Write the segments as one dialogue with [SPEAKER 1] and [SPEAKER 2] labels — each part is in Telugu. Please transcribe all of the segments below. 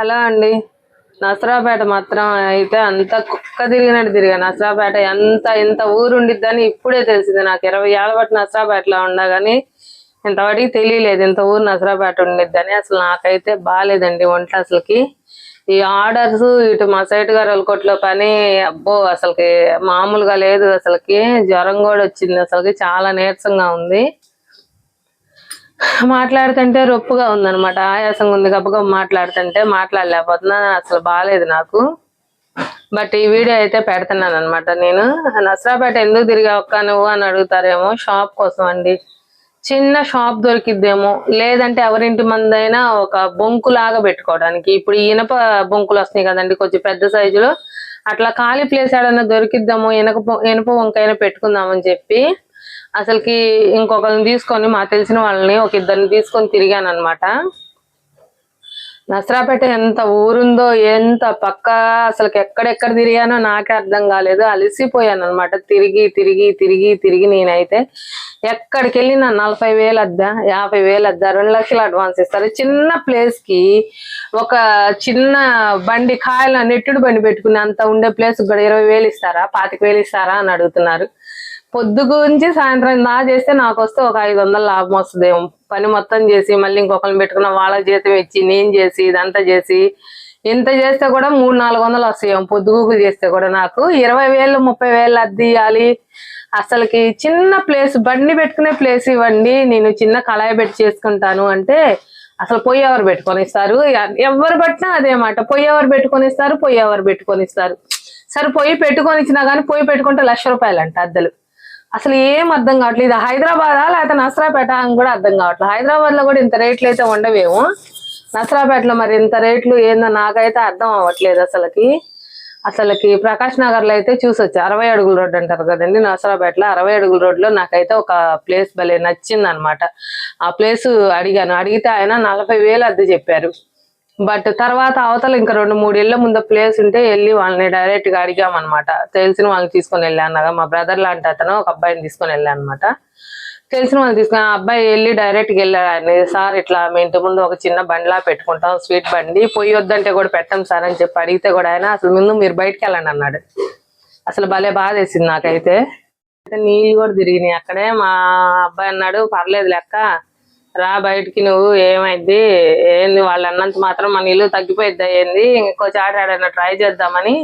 [SPEAKER 1] హలో అండి. నసరాపేట మాత్రం అయితే అంత కుక్క తిరిగినట్టు తిరిగా. నసరాపేట ఎంత ఎంత ఊరు ఉండిద్దని ఇప్పుడే తెలిసింది నాకు. ఇరవై ఏళ్ళ బట్టి నసరాపేటలో ఉండగాని కానీ ఇంతవాటికి తెలియలేదు ఇంత ఊరు నసరాపేట ఉండిద్దని. అసలు నాకైతే బాగాలేదండి వంట అసలుకి. ఈ ఆర్డర్స్ ఇటు మా సైట్ గారు కొట్లో పని అబ్బో అసలుకి మామూలుగా లేదు అసలుకి. జ్వరం కూడా వచ్చింది అసలుకి. చాలా నీరసంగా ఉంది. మాట్లాడుతుంటే రొప్పుగా ఉందన్నమాట. ఆయాసంగా ఉంది గబ్బగా మాట్లాడుతుంటే మాట్లాడలేకపోతున్నాను. అసలు బాగాలేదు నాకు. బట్ ఈ వీడియో అయితే పెడుతున్నాను అనమాట నేను. నసరాపేట ఎందుకు తిరిగా ఒక్క నువ్వు అని అడుగుతారేమో షాప్ కోసం అండి. చిన్న షాప్ దొరికిద్దేమో. లేదంటే ఎవరింటి మందైనా ఒక బొంకు లాగా పెట్టుకోవడానికి. ఇప్పుడు ఇనప బొంకులు వస్తున్నాయి కదండి కొంచెం పెద్ద సైజులో. అట్లా ఖాళీ ప్లేస్ ఏడన్నా దొరికిద్దామో ఇనక ఇనప వంకైనా పెట్టుకుందామని చెప్పి అసలుకి ఇంకొకరిని తీసుకొని మా తెలిసిన వాళ్ళని ఒక ఇద్దరిని తీసుకొని తిరిగాను అనమాట నసరాపేట ఎంత ఊరుందో ఎంత పక్క అసలుకి ఎక్కడెక్కడ తిరిగానో నాకే అర్థం కాలేదు. అలసిపోయాను అనమాట తిరిగి తిరిగి తిరిగి తిరిగి నేనైతే ఎక్కడికి వెళ్ళినా నలభై వేలు అద్దా యాభై వేలు అద్దా రెండు లక్షలు అడ్వాన్స్ ఇస్తారు. చిన్న ప్లేస్కి ఒక చిన్న బండి కాయల నెట్టుడు బండి పెట్టుకుని అంత ఉండే ప్లేస్ కూడా ఇరవై వేలు ఇస్తారా పాతిక వేలు ఇస్తారా అని అడుగుతున్నారు. పొద్దు గురించి సాయంత్రం నా చేస్తే నాకు వస్తే ఒక ఐదు వందలు లాభం వస్తుందేమో. పని మొత్తం చేసి మళ్ళీ ఇంకొకరిని పెట్టుకున్న వాళ్ళ జీతం ఇచ్చి నేను చేసి ఇదంతా చేసి ఇంత చేస్తే కూడా మూడు నాలుగు వందలు వస్తాయేమో. పొద్దుగూకులు చేస్తే కూడా నాకు ఇరవై వేలు ముప్పై వేలు అద్దె ఇవ్వాలి అసలుకి చిన్న ప్లేస్ బండి పెట్టుకునే ప్లేస్ ఇవ్వండి. నేను చిన్న కళాయి పెట్టి చేసుకుంటాను అంటే అసలు పొయ్యి ఎవరు పెట్టుకొని ఇస్తారు ఎవరు పట్టినా అదే మాట. పొయ్యి ఎవరు పెట్టుకొని ఇస్తారు పొయ్యి ఎవరు పెట్టుకొని ఇస్తారు సరే పొయ్యి పెట్టుకొని ఇచ్చినా కానీ పొయ్యి పెట్టుకుంటే లక్ష రూపాయలు అంట అద్దెలు. అసలు ఏం అర్థం కావట్లేదు. ఇది హైదరాబాదా లేకపోతే నసరాపేట అని కూడా అర్థం కావట్లేదు. హైదరాబాద్లో కూడా ఇంత రేట్లు అయితే ఉండవేమో. నసరాపేటలో మరి ఇంత రేట్లు ఏందో నాకైతే అర్థం అవ్వట్లేదు అసలుకి. అసలుకి ప్రకాష్ నగర్లో అయితే చూసొచ్చు. అరవై అడుగుల రోడ్డు అంటారు కదండి నసరాపేటలో. అరవై అడుగుల రోడ్లో నాకైతే ఒక ప్లేస్ భలే నచ్చింది అనమాట ఆ ప్లేస్ అడిగాను. అడిగితే ఆయన నలభై వేలు అద్దె చెప్పారు. బట్ తర్వాత అవతల ఇంకా రెండు మూడు ఇళ్ళ ముందు ప్లేస్ ఉంటే వెళ్ళి వాళ్ళని డైరెక్ట్గా అడిగామన్నమాట. తెలిసిన వాళ్ళని తీసుకొని వెళ్ళాను మా బ్రదర్ లాంటి అతను ఒక అబ్బాయిని తీసుకొని వెళ్ళానమాట తెలిసిన వాళ్ళు తీసుకుని ఆ అబ్బాయి వెళ్ళి డైరెక్ట్గా వెళ్ళాడు ఆయన సార్ ఇట్లా మీ ఇంటి ముందు ఒక చిన్న బండిలా పెట్టుకుంటాం స్వీట్ బండి. పొయ్యి వద్దంటే కూడా పెట్టాం సార్ అని చెప్పి అడిగితే కూడా ఆయన అసలు ముందు మీరు బయటకు వెళ్ళండి అన్నాడు. అసలు భలే బాధ వేసింది నాకైతే. అయితే నీళ్ళు కూడా తిరిగినాయి అక్కడే. మా అబ్బాయి అన్నాడు పర్లేదు లెక్క. రా బయటికి నువ్వు ఏమైంది? ఏంది వాళ్ళు అన్నంత మాత్రం మన ఇల్లు తగ్గిపోయిద్ది అయ్యింది ఇంకో చాట ఏడైనా ట్రై చేద్దామని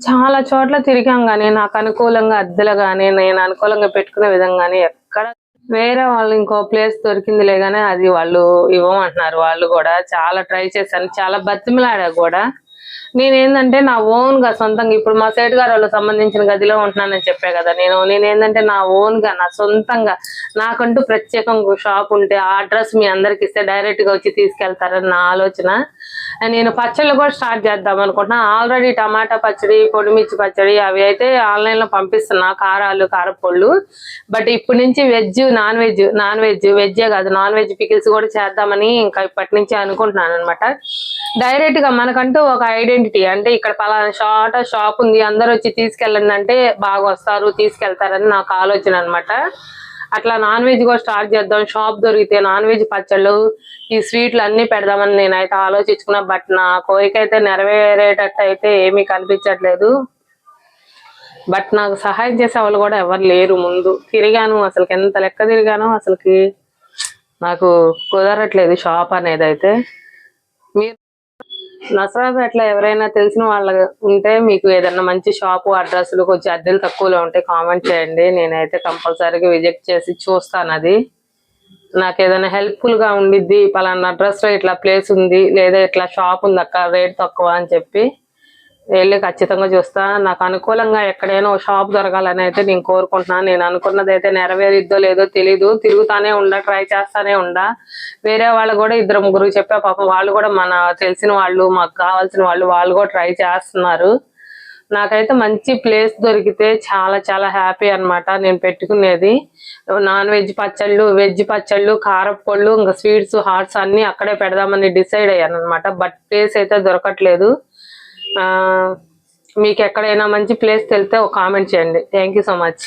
[SPEAKER 1] చాలా చోట్ల తిరిగాం కానీ నాకు అనుకూలంగా అద్దెలు కానీ నేను అనుకూలంగా పెట్టుకునే విధంగానే ఎక్కడ వేరే వాళ్ళు ఇంకో ప్లేస్ దొరికిందిలే కానీ అది వాళ్ళు ఇవ్వమంటున్నారు. వాళ్ళు కూడా చాలా ట్రై చేశాను చాలా బతిమలాడా కూడా. నేను నా ఓన్గా సొంతంగా ఇప్పుడు మా సేటు గారు వాళ్ళు సంబంధించిన గదిలో ఉంటున్నానని చెప్పే కదా. నేను నేనేందంటే నా ఓన్గా నా సొంతంగా నాకంటూ ప్రత్యేకంగా షాప్ ఉంటే ఆ అడ్రస్ మీ అందరికి ఇస్తే డైరెక్ట్గా వచ్చి తీసుకెళ్తారని నా ఆలోచన. నేను పచ్చళ్ళు కూడా స్టార్ట్ చేద్దాం అనుకుంటున్నా. ఆల్రెడీ టమాటా పచ్చడి పొడిమిర్చి పచ్చడి అవి అయితే ఆన్లైన్లో పంపిస్తున్నా కారాలు కారపొళ్ళు. బట్ ఇప్పటి నుంచి veg non veg non veg వెజ్జే కాదు. నాన్ వెజ్ పికిల్స్ కూడా చేద్దామని ఇంకా ఇప్పటి నుంచి అనుకుంటున్నాను అనమాట డైరెక్ట్గా మనకంటూ ఒక ఐడెంటిటీ అంటే ఇక్కడ పలానా షార్ట్ షాప్ ఉంది అందరు వచ్చి తీసుకెళ్ళండి అంటే బాగా వస్తారు తీసుకెళ్తారని నాకు ఆలోచన అనమాట అట్లా నాన్ వెజ్ కూడా స్టార్ట్ చేద్దాం. షాప్ దొరికితే నాన్ వెజ్ పచ్చళ్ళు ఈ స్వీట్లు అన్ని పెడదామని నేనైతే ఆలోచించుకున్నా. బట్ నా కోరిక అయితే నెరవేరేటట్టు అయితే ఏమీ కనిపించట్లేదు. బట్ నాకు సహాయం చేసే వాళ్ళు కూడా ఎవరు లేరు ముందు. తిరిగాను అసలుకి ఎంత లెక్క తిరిగానో అసలుకి నాకు కుదరట్లేదు షాప్ అనేది అయితే. మీరు నసరాపేటలో ఎవరైనా తెలిసిన వాళ్ళ ఉంటే మీకు ఏదైనా మంచి షాపు అడ్రస్లు కొంచెం అద్దెలు తక్కువలో ఉంటే కామెంట్ చేయండి. నేనైతే కంపల్సరీగా విజిట్ చేసి చూస్తాను అది. నాకు ఏదైనా హెల్ప్ఫుల్గా ఉండిద్ది పలానా అడ్రస్లో ఇట్లా ప్లేస్ ఉంది లేదా ఇట్లా షాప్ ఉంది అక్క రేట్ తక్కువ అని చెప్పి వెళ్ళి ఖచ్చితంగా చూస్తా. నాకు అనుకూలంగా ఎక్కడైనా ఒక షాప్ దొరకాలని అయితే నేను కోరుకుంటున్నాను నేను అనుకున్నది అయితే నెరవేరిద్దో లేదో తెలీదు. తిరుగుతానే ఉండా ట్రై చేస్తానే ఉండా. వేరే వాళ్ళు కూడా ఇద్దరు ముగ్గురు చెప్పా పాపం వాళ్ళు కూడా మన తెలిసిన వాళ్ళు మాకు కావాల్సిన వాళ్ళు వాళ్ళు కూడా ట్రై చేస్తున్నారు. నాకైతే మంచి ప్లేస్ దొరికితే చాలా చాలా హ్యాపీ అన్నమాట నేను పెట్టుకునేది. నాన్ వెజ్ పచ్చళ్ళు వెజ్ పచ్చళ్ళు కారపళ్ళు ఇంకా స్వీట్స్ హాట్స్ అన్ని అక్కడే పెడదామని డిసైడ్ అయ్యాను అనమాట బట్ ప్లేస్ అయితే దొరకట్లేదు. మీకు ఎక్కడైనా మంచి ప్లేస్ తెలితే ఒక కామెంట్ చేయండి. Thank you so much